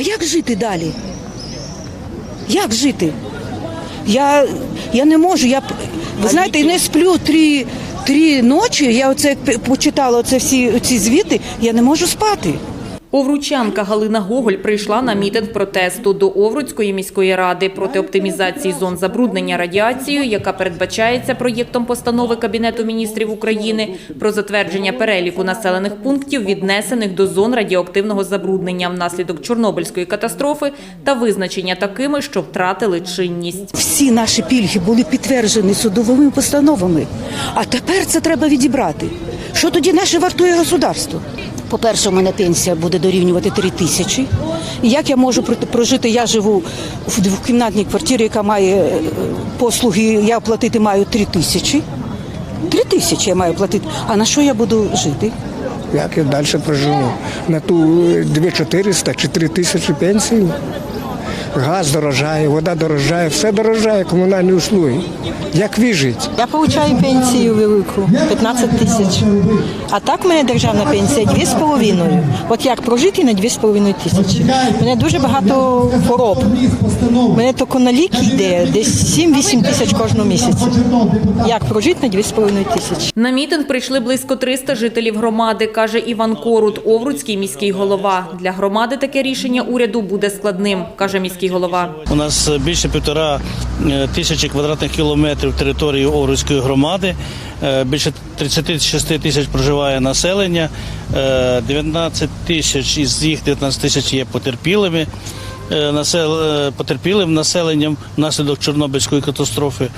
А як жити далі? Як жити? Я, я не можу. Я, ви знаєте, не сплю три, три ночі. Я оце почитала оце всі ці звіти, я не можу спати. Овручанка Галина Гоголь прийшла на мітинг протесту до Овруцької міської ради проти оптимізації зон забруднення радіацією, яка передбачається проєктом постанови Кабінету міністрів України про затвердження переліку населених пунктів, віднесених до зон радіоактивного забруднення внаслідок Чорнобильської катастрофи та визначення такими, що втратили чинність. Всі наші пільги були підтверджені судовими постановами. А тепер це треба відібрати. Що тоді наше вартує государство? По-перше, у мене пенсія буде дорівнювати 3 тисячі. Як я можу прожити? Я живу в двокімнатній квартирі, яка має е, послуги, я платити маю 3 тисячі. 3 тисячі я маю платити. А на що я буду жити? Як я далі проживу? На ту 2400 чи 3 тисячі пенсії? Газ дорожає, вода дорожає, все дорожає, комунальні услуги. Як вижити? Я получаю пенсію велику 15 тисяч. А так в мене державна пенсія 2,5. От як прожити на 2,5 тисячі? У мене дуже багато хвороб. У мене тільки на ліки йде десь 7-8 тисяч кожного місяця. Як прожити на 2,5 тисячі? На мітинг прийшли близько 300 жителів громади, каже Іван Корут, Овруцький міський голова. Для громади таке рішення уряду буде складним, каже міський голова. У нас більше півтора е, тисячі квадратних кілометрів території Овруцької громади. Е, Більше 36 тисяч проживає населення. Е, 19 тисяч із їх 19 тисяч є потерпілими. е, е, Потерпілим населенням внаслідок Чорнобильської катастрофи.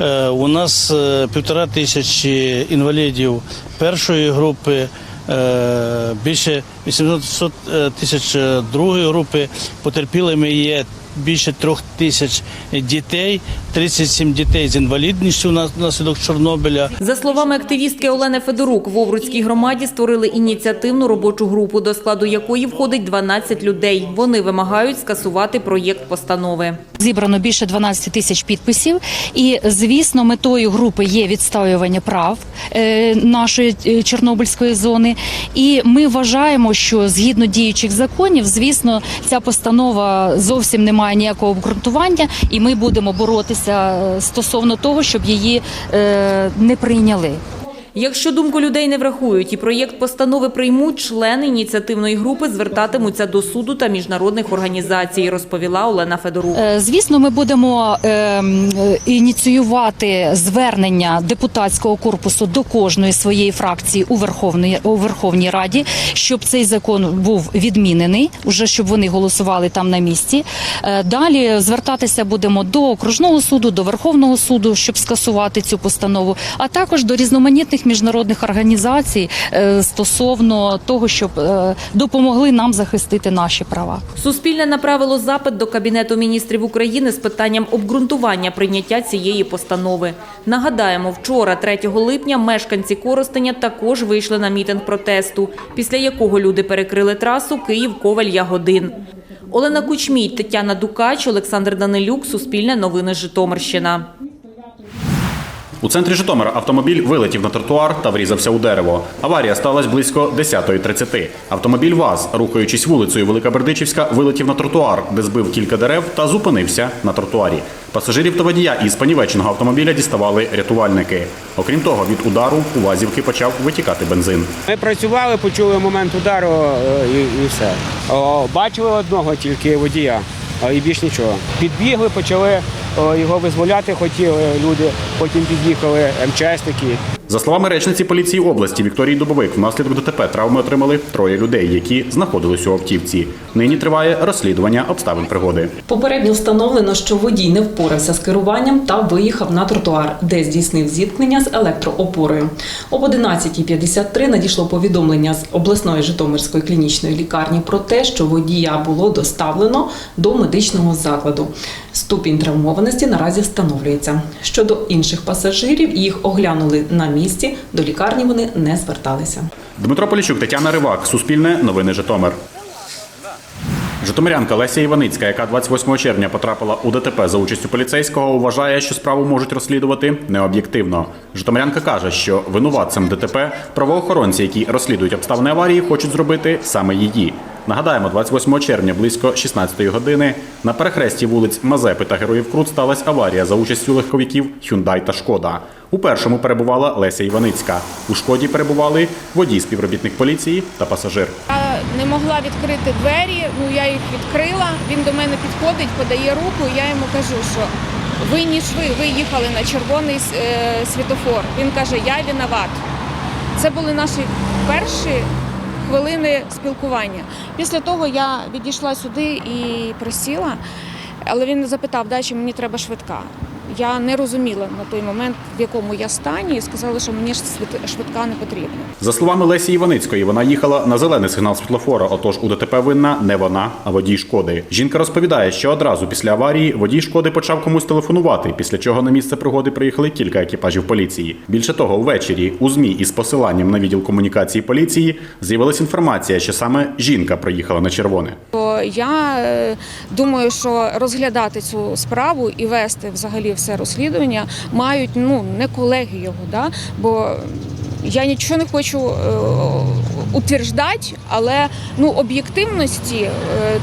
Е, У нас е, півтора тисячі інвалідів першої групи, е, більше 800 е, тисяч е, другої групи. Потерпілими є більше трьох тисяч дітей, 37 дітей з інвалідністю вна- внаслідок Чорнобиля. За словами активістки Олени Федорук, в Овруцькій громаді створили ініціативну робочу групу, до складу якої входить 12 людей. Вони вимагають скасувати проєкт постанови. Зібрано більше 12 тисяч підписів, і звісно, метою групи є відстоювання прав е, нашої е, Чорнобильської зони. І ми вважаємо, що згідно діючих законів, звісно, ця постанова зовсім не має ніякого обґрунтування, і ми будемо боротися е, стосовно того, щоб її е, не прийняли. Якщо думку людей не врахують і проєкт постанови приймуть, члени ініціативної групи звертатимуться до суду та міжнародних організацій, розповіла Олена Федорук. Е, Звісно, ми будемо е, м, е, ініціювати звернення депутатського корпусу до кожної своєї фракції у Верховній Верховній Раді, щоб цей закон був відмінений, уже щоб вони голосували там на місці. Е, Далі звертатися будемо до окружного суду, до Верховного суду, щоб скасувати цю постанову, а також до різноманітних міжнародних організацій е, стосовно того, щоб е, допомогли нам захистити наші права. Суспільне направило запит до Кабінету міністрів України з питанням обґрунтування прийняття цієї постанови. Нагадаємо, вчора, 3 липня, мешканці Коростеня також вийшли на мітинг протесту, після якого люди перекрили трасу Київ-Коваль-Ягодин. Олена Кучмій, Тетяна Дукач, Олександр Данилюк, Суспільне новини Житомирщина. У центрі Житомира автомобіль вилетів на тротуар та врізався у дерево. Аварія сталася близько 10.30. Автомобіль ВАЗ, рухаючись вулицею Велика Бердичівська, вилетів на тротуар, де збив кілька дерев та зупинився на тротуарі. Пасажирів та водія із понівеченого автомобіля діставали рятувальники. Окрім того, від удару у ВАЗівки почав витікати бензин. Ми працювали, почули момент удару е, і, і все. О, бачили одного тільки водія, і більш нічого. Підбігли, почали його визволяти, хотіли люди, потім під'їхали МЧСники. За словами речниці поліції області Вікторії Дубовик, внаслідок ДТП травми отримали троє людей, які знаходились у автівці. Нині триває розслідування обставин пригоди. Попередньо встановлено, що водій не впорався з керуванням та виїхав на тротуар, де здійснив зіткнення з електроопорою. Об 11.53 надійшло повідомлення з обласної Житомирської клінічної лікарні про те, що водія було доставлено до медичного закладу. Ступінь травмованості наразі встановлюється. Щодо інших пасажирів, їх оглянули на місці. До лікарні вони не зверталися. Дмитро Поліщук, Тетяна Ривак, Суспільне, Новини Житомир. Житомирянка Леся Іваницька, яка 28 червня потрапила у ДТП за участю поліцейського, вважає, що справу можуть розслідувати необ'єктивно. Житомирянка каже, що винуватцем ДТП правоохоронці, які розслідують обставини аварії, хочуть зробити саме її. Нагадаємо, 28 червня близько 16 години на перехресті вулиць Мазепи та Героїв Крут сталася аварія за участю легковиків Hyundai та Шкода. У першому перебувала Леся Іваницька. У Шкоді перебували водій, співробітник поліції та пасажир. Не могла відкрити двері, ну я їх відкрила. Він до мене підходить, подає руку, і я йому кажу, що ви ніж ви, ви їхали на червоний е, світофор. Він каже, я виноват. Це були наші перші хвилини спілкування. Після того я відійшла сюди і присіла, але він запитав, да, чи мені треба швидка. Я не розуміла на той момент, в якому я стані, і сказали, що мені швидка не потрібна. За словами Лесі Іваницької, вона їхала на зелений сигнал світлофора. Отож у ДТП винна не вона, а водій шкоди. Жінка розповідає, що одразу після аварії водій шкоди почав комусь телефонувати, після чого на місце пригоди приїхали кілька екіпажів поліції. Більше того, ввечері у змі із посиланням на відділ комунікації поліції з'явилася інформація, що саме жінка приїхала на червоне. Я е, думаю, що розглядати цю справу і вести взагалі все розслідування мають ну не колеги його, да? бо я нічого не хочу е, утверждати, але ну об'єктивності е,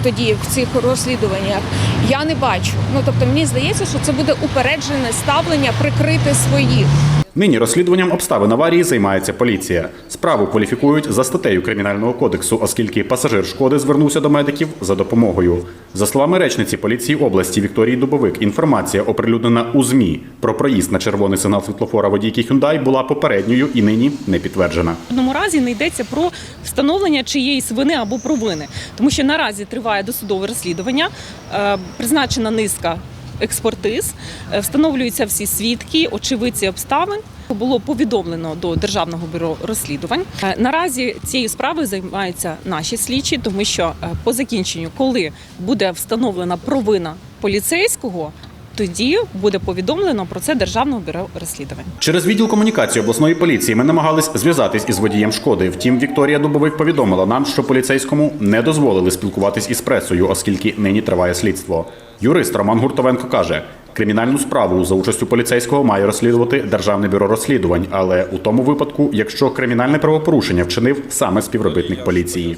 тоді в цих розслідуваннях я не бачу. Ну тобто мені здається, що це буде упереджене ставлення прикрити своїх. Нині розслідуванням обставин аварії займається поліція. Справу кваліфікують за статтею кримінального кодексу, оскільки пасажир шкоди звернувся до медиків за допомогою. За словами речниці поліції області Вікторії Дубовик, інформація оприлюднена у змі про проїзд на червоний сигнал світлофора водійки Hyundai була попередньою і нині не підтверджена. В одному разі не йдеться про встановлення чиєїсь вини або провини, тому що наразі триває досудове розслідування, е, призначена низка експертиз, е, встановлюються всі свідки, очевидці обставин. Було повідомлено до державного бюро розслідувань. Е, Наразі цією справою займаються наші слідчі, тому що е, по закінченню, коли буде встановлена провина поліцейського, тоді буде повідомлено про це державного бюро розслідувань. Через відділ комунікації обласної поліції ми намагались зв'язатись із водієм шкоди. Втім, Вікторія Дубовик повідомила нам, що поліцейському не дозволили спілкуватись із пресою, оскільки нині триває слідство. Юрист Роман Гуртовенко каже. Кримінальну справу за участю поліцейського має розслідувати Державне бюро розслідувань, але у тому випадку, якщо кримінальне правопорушення вчинив саме співробітник поліції.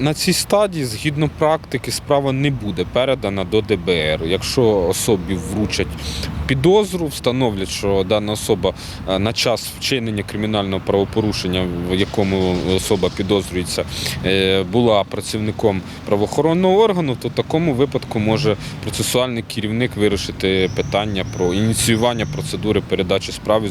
На цій стадії, згідно практики, справа не буде передана до ДБР. Якщо особі вручать підозру, встановлять, що дана особа е, на час вчинення кримінального правопорушення, в якому особа підозрюється, е, була працівником правоохоронного органу, то в такому випадку може процесуальний керівник вирішити питання про ініціювання процедури передачі справи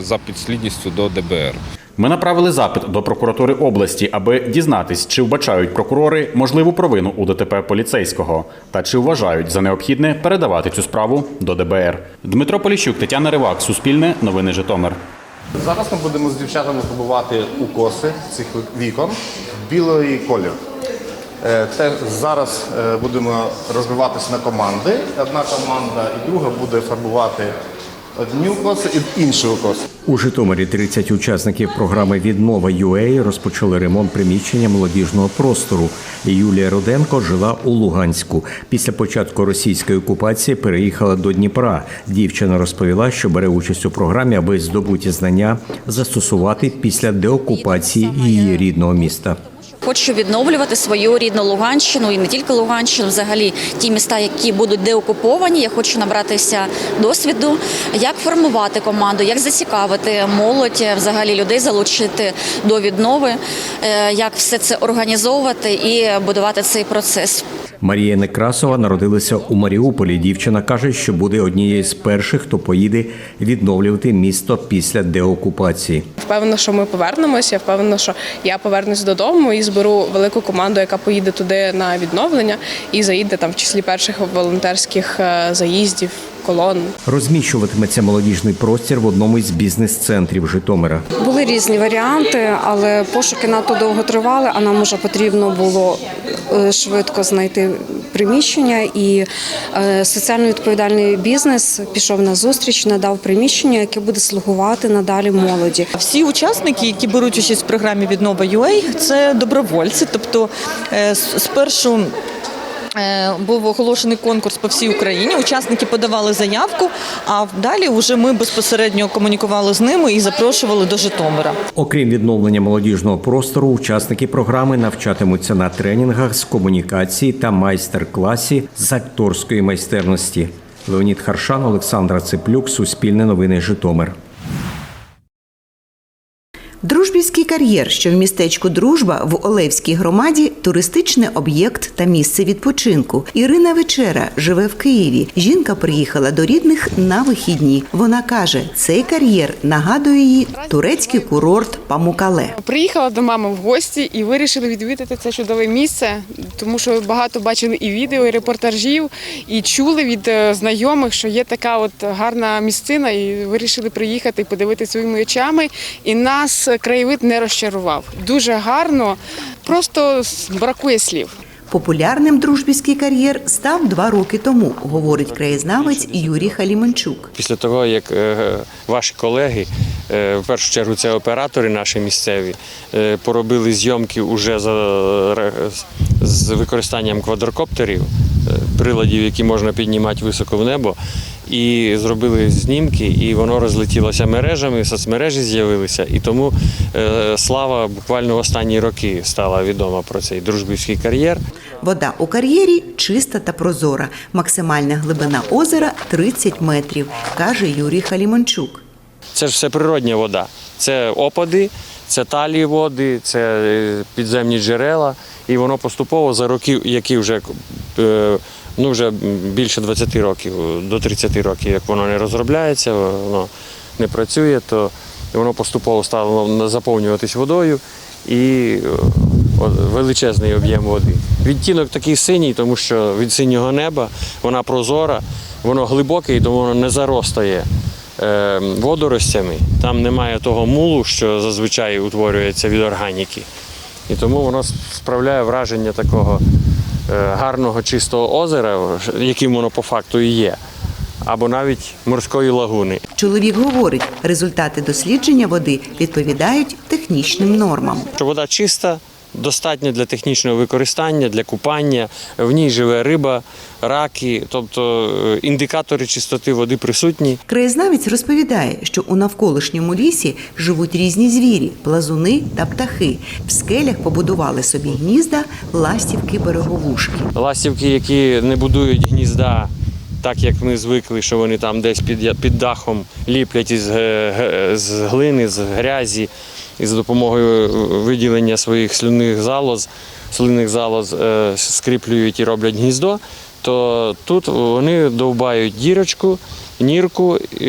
за підслідністю до ДБР. Ми направили запит до прокуратури області, аби дізнатись, чи вбачають прокурори можливу провину у ДТП поліцейського та чи вважають за необхідне передавати цю справу до ДБР. Дмитро Поліщук, Тетяна Ривак, Суспільне, Новини Житомир. Зараз ми будемо з дівчатами побувати укоси цих вікон колір. Е, Те зараз е, будемо розбиватися на команди. Одна команда і друга буде фарбувати одні укоси і інші укоси. У Житомирі 30 учасників програми Віднова UA розпочали ремонт приміщення молодіжного простору. Юлія Руденко жила у Луганську. Після початку російської окупації переїхала до Дніпра. Дівчина розповіла, що бере участь у програмі, аби здобуті знання застосувати після деокупації її рідного міста. Хочу відновлювати свою рідну Луганщину і не тільки Луганщину, взагалі ті міста, які будуть деокуповані. Я хочу набратися досвіду, як формувати команду, як зацікавити молодь, взагалі людей залучити до віднови, е, як все це організовувати і будувати цей процес. Марія Некрасова народилася у Маріуполі. Дівчина каже, що буде однією з перших, хто поїде відновлювати місто після деокупації. Впевнена, що ми повернемося. Впевнена, що я повернусь додому і зберу велику команду, яка поїде туди на відновлення і заїде там в числі перших волонтерських е, заїздів, колон. Розміщуватиметься молодіжний простір в одному із бізнес-центрів Житомира. Були різні варіанти, але пошуки надто довго тривали, а нам уже потрібно було е, швидко знайти приміщення. І е, соціально відповідальний бізнес пішов на зустріч, надав приміщення, яке буде слугувати надалі молоді. Всі учасники, які беруть участь в програмі Віднова UA, це добровольці. Тобто е, спершу Був оголошений конкурс по всій Україні. Учасники подавали заявку, а далі вже ми безпосередньо комунікували з ними і запрошували до Житомира. Окрім відновлення молодіжного простору, учасники програми навчатимуться на тренінгах з комунікації та майстер-класі з акторської майстерності. Леонід Харшан, Олександра Цеплюк, Суспільне новини Житомир. Дружбівський кар'єр, що в містечку Дружба в Олевській громаді, туристичний об'єкт та місце відпочинку. Ірина Вечера живе в Києві. Жінка приїхала до рідних на вихідні. Вона каже, цей кар'єр нагадує їй турецький курорт Памукале. Приїхала до мами в гості і вирішили відвідати це чудове місце, тому що багато бачили і відео, і репортажів, і чули від е, знайомих, що є така от гарна місцина, і вирішили приїхати і подивитися своїми очами. І нас краєвид не розчарував. Дуже гарно, просто бракує слів. Популярним дружбівський кар'єр став два роки тому, говорить краєзнавець Юрій Халімончук. Після того, як е, ваші колеги, е, в першу чергу це оператори наші місцеві, е, поробили зйомки уже за, з використанням квадрокоптерів, приладів, які можна піднімати високо в небо, і зробили знімки, і воно розлетілося мережами, соцмережі з'явилися. І тому е, слава буквально в останні роки стала відома про цей дружбівський кар'єр. Вода у кар'єрі чиста та прозора. Максимальна глибина озера 30 метрів, каже Юрій Халімончук. Це ж все природня вода. Це опади, це талії води, це е, підземні джерела. І воно поступово за роки, які вже е, ну вже більше 20 років, до 30 років, як воно не розробляється, воно не працює, то воно поступово стало заповнюватись водою і е, величезний об'єм води. Відтінок такий синій, тому що від синього неба вона прозора, воно глибоке і тому воно не заростає е, водоростями. Там немає того мулу, що зазвичай утворюється від органіки. І тому воно справляє враження такого гарного чистого озера, яким воно по факту і є, або навіть морської лагуни. Чоловік говорить, результати дослідження води відповідають технічним нормам. Що вода чиста, достатня для технічного використання, для купання. В ній живе риба, раки, тобто е, індикатори чистоти води присутні. Краєзнавець розповідає, що у навколишньому лісі живуть різні звірі, плазуни та птахи. В скелях побудували собі гнізда, ластівки, береговушки. Ластівки, які не будують гнізда, так як ми звикли, що вони там десь під, під дахом ліплять із з глини, з грязі, і за допомогою е, виділення своїх слюнних залоз, слинних залоз е, скріплюють і роблять гніздо, то тут вони довбають дірочку, нірку, і,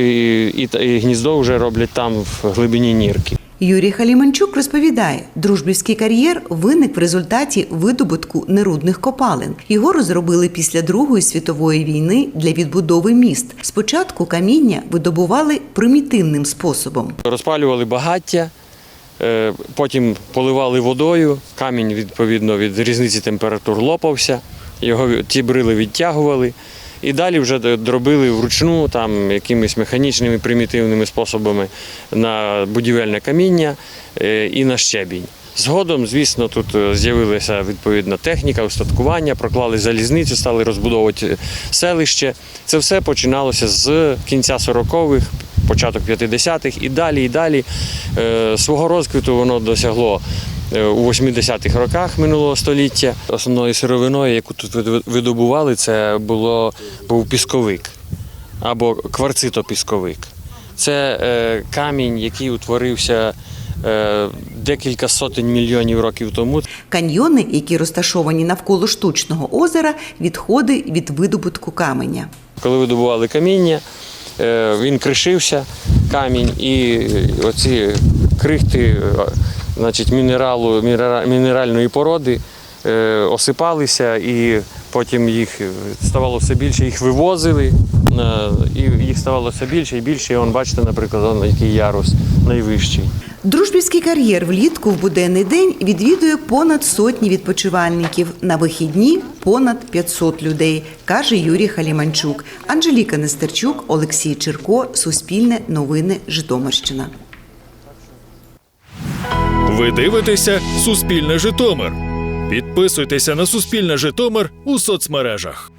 і, і гніздо вже роблять там в глибині нірки. Юрій Халіманчук розповідає, дружбівський кар'єр виник в результаті видобутку нерудних копалин. Його розробили після Другої світової війни для відбудови міст. Спочатку каміння видобували примітивним способом. Розпалювали багаття, потім поливали водою, камінь, відповідно, від різниці температур лопався, його ті брили відтягували. І далі вже дробили вручну там якимись механічними примітивними способами на будівельне каміння е, і на щебінь. Згодом, звісно, тут е, з'явилася відповідна техніка, устаткування, проклали залізницю, стали розбудовувати селище. Це все починалося з кінця 40-х, початок 50-х і далі, і далі. Е, Свого розквіту воно досягло е, у 80-х роках минулого століття. Основною сировиною, яку тут видо- видобували, це було, був пісковик або кварцитопісковик. Це е, камінь, який утворився декілька сотень мільйонів років тому. Каньйони, які розташовані навколо штучного озера, відходи від видобутку каменя. Коли видобували каміння, він кришився, камінь, і оці крихти е, значить, мінералу, мінера- мінеральної породи е, осипалися, і потім їх ставало все більше, їх вивозили, е, і їх ставало все більше і більше. І он, бачите, наприклад, який ярус найвищий. Дружбівський кар'єр влітку в буденний день відвідує понад сотні відпочивальників. На вихідні понад 500 людей, каже Юрій Халіманчук. Анжеліка Нестерчук, Олексій Черко, Суспільне новини Житомирщина. Ви дивитеся Суспільне Житомир. Підписуйтеся на Суспільне Житомир у соцмережах.